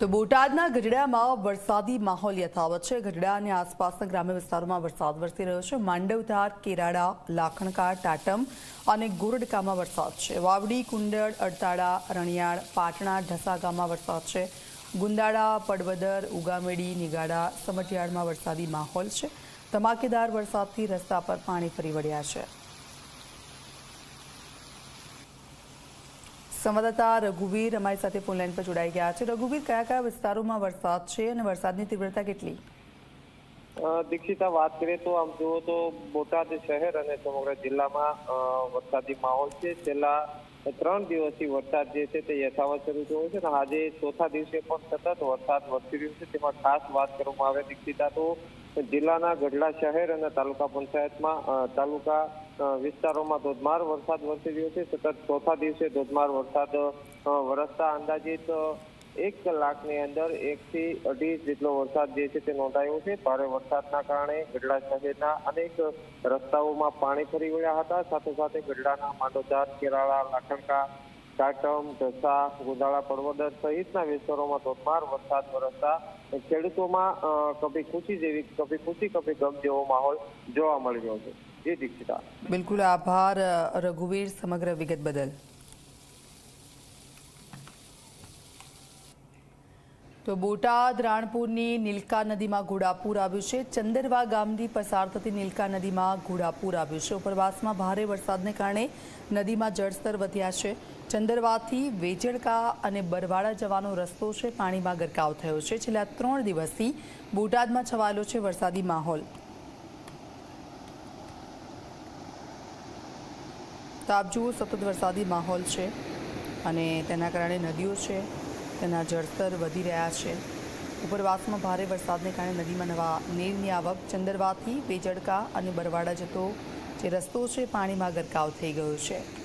તો બોટાદના ગઢડામાં વરસાદી માહોલ યથાવત છે. ગઢડા અને આસપાસના ગ્રામ્ય વિસ્તારોમાં વરસાદ વરસી રહ્યો છે. માંડવધાર, કેરાડા લાખણકા ટાટમ અને ગોરડકામાં વરસાદ છે. વાવડી, કુંડળ, અડતાળા, રણિયાળ, પાટણા ઢસા ગામમાં વરસાદ છે. ગુંદાળા, પડવદર, ઉગામેડી, નિગાડા સમટિયાળમાં વરસાદી માહોલ છે. ધમાકેદાર વરસાદથી રસ્તા પર પાણી ફરી વળ્યા છે. સંવાદદાતા રઘુવીર અમારી સાથે ફોનલાઈન પર જોડાઈ ગયા છે. રઘુવીર, કયા કયા વિસ્તારોમાં વરસાદ છે અને વરસાદની તીવ્રતા કેટલી? દીક્ષિતા, વાત કરીએ તો આમ જુઓ તો બોટાદ શહેર અને સમગ્ર જિલ્લામાં વરસાદી માહોલ છે. છેલ્લા ત્રણ દિવસથી વરસાદ જે છે તે યથાવત શરૂ થયો છે અને આજે ચોથા દિવસે પણ સતત વરસાદ વરસી રહ્યો છે. તેમાં ખાસ વાત કરવામાં આવે દીક્ષિતા તો જિલ્લાના ગઢડા શહેર અને તાલુકા પંચાયતમાં તાલુકા વિસ્તારોમાં ધોધમાર વરસાદ વરસી રહ્યો છે. સતત ચોથા દિવસે ધોધમાર વરસાદ વરસતા અંદાજિત એક કલાકની અંદર એકથી અઢી જેટલો વરસાદ જે છે તે નોંધાયો છે. ભારે વરસાદના કારણે ગઢડા શહેરના અનેક રસ્તાઓમાં પાણી ફરી વળ્યા હતા. સાથે સાથે ગઢડાના માંડોદાર કેરાળા, લાખણકા કાટમ ઢસા ગોદાળા પડવદર સહિતના વિસ્તારોમાં ધોધમાર વરસાદ વરસતા ખેડૂતોમાં કભી ખુશી જેવી, કભી ખુશી, કભી ગમ જેવો માહોલ જોવા મળી રહ્યો છે. જે દીક્ષિતા. બિલકુલ આભાર રઘુવીર, સમગ્ર વિગત બદલ. તો બોટાદ, રાણપુરની નીલકા નદીમાં ઘોડાપૂર આવ્યું છે. ચંદરવા ગામથી પસાર થતી નીલકા નદીમાં ઘોડાપૂર આવ્યું છે. ઉપરવાસમાં ભારે વરસાદને કારણે નદીમાં જળસ્તર વધ્યા છે. ચંદરવાથી વેજળકા અને બરવાડા જવાનો રસ્તો છે. પાણીમાં ગરકાવ થયો છે. છેલ્લા ત્રણ દિવસથી બોટાદમાં છવાયેલો છે વરસાદી માહોલ. તો આપ જુઓ સતત વરસાદી માહોલ છે અને તેના કારણે નદીઓ છે. તેના જળસ્તર વધી રહ્યા છે. ઉપરવાસમાં ભારે વરસાદને કારણે નદીમાં નવા નીરની આવક, ચંદરવાથી વેજડકા અને બરવાડા જતો જે રસ્તો છે, પાણીમાં ગરકાવ થઈ ગયો છે.